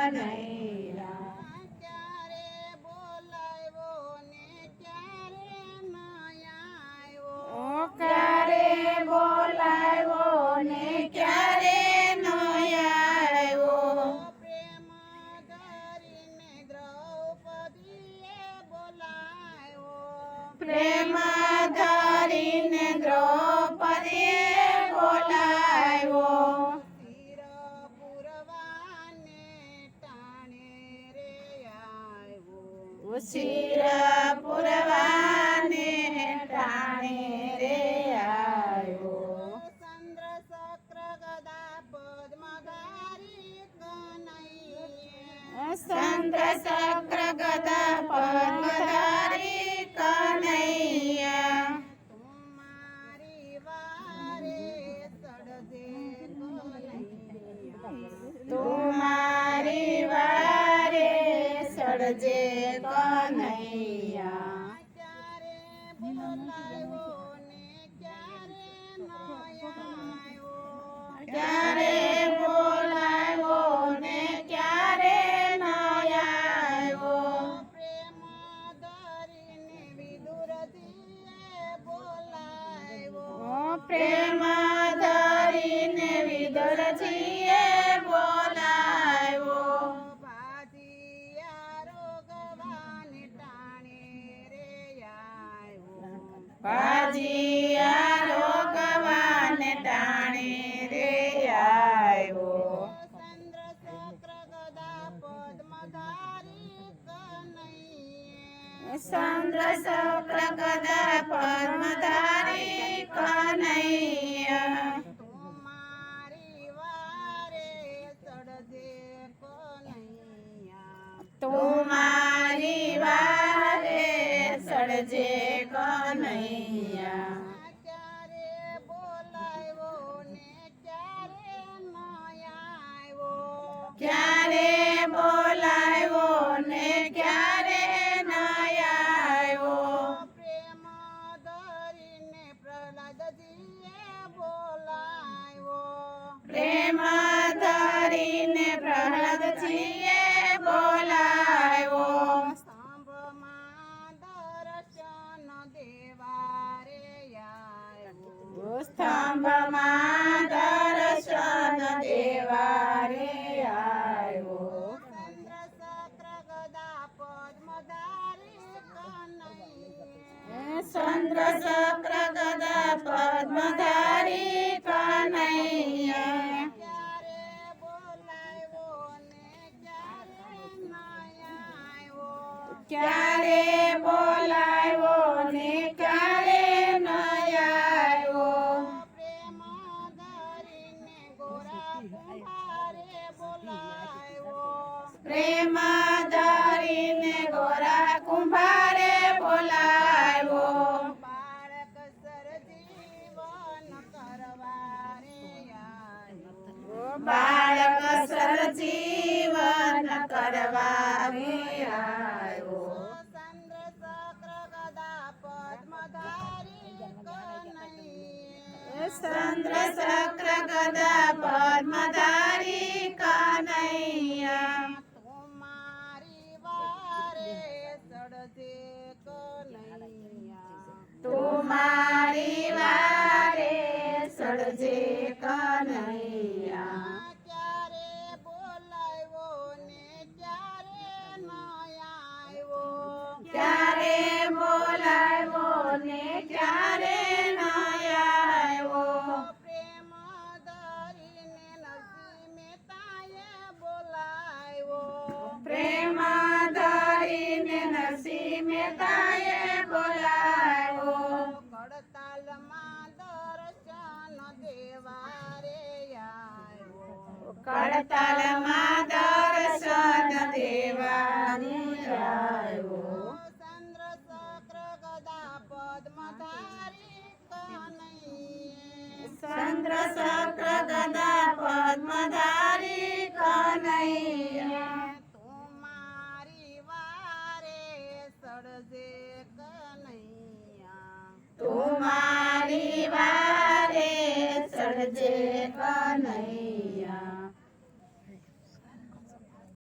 કનૈયા ઉશીર પુરવાને ટાણે રે આવ્યો ચંદ્ર ચક્ર ગદા પદ્મધારી કનૈયા તું મારી વારે સડજે કનૈયા ક્યારે બોલાવ્યો ને ક્યારે ધરીને આવ્યો ઓ પ્રેમ ધરીને વિદુરજીએ બોલાવ્યો. ભાજીયા ચંદ્ર ચક્ર ગદા પદ્મધારી કનૈયા તું મારી વારે સડજે ધરીને પ્રહલાદજીએ બોલાવ્યો. સ્તંભમાં દર્શન દેવારે આવ્યો. ચંદ્ર ચક્ર ક્યારે બોલાવ્યો ને ક્યારે ન આવ્યો પ્રેમ ધરીને ગોરા કુંભારે બોલાવ્યો. બાળક સરજીવન કરવા આવ્યો. ચંદ્ર ચક્ર चंद्र चक्र गदा पद्मधारी कानैया तुम्हारी वारे सड़जे कन्हैया तुम्हारी वारे सड़जे कन्हैया cora está la.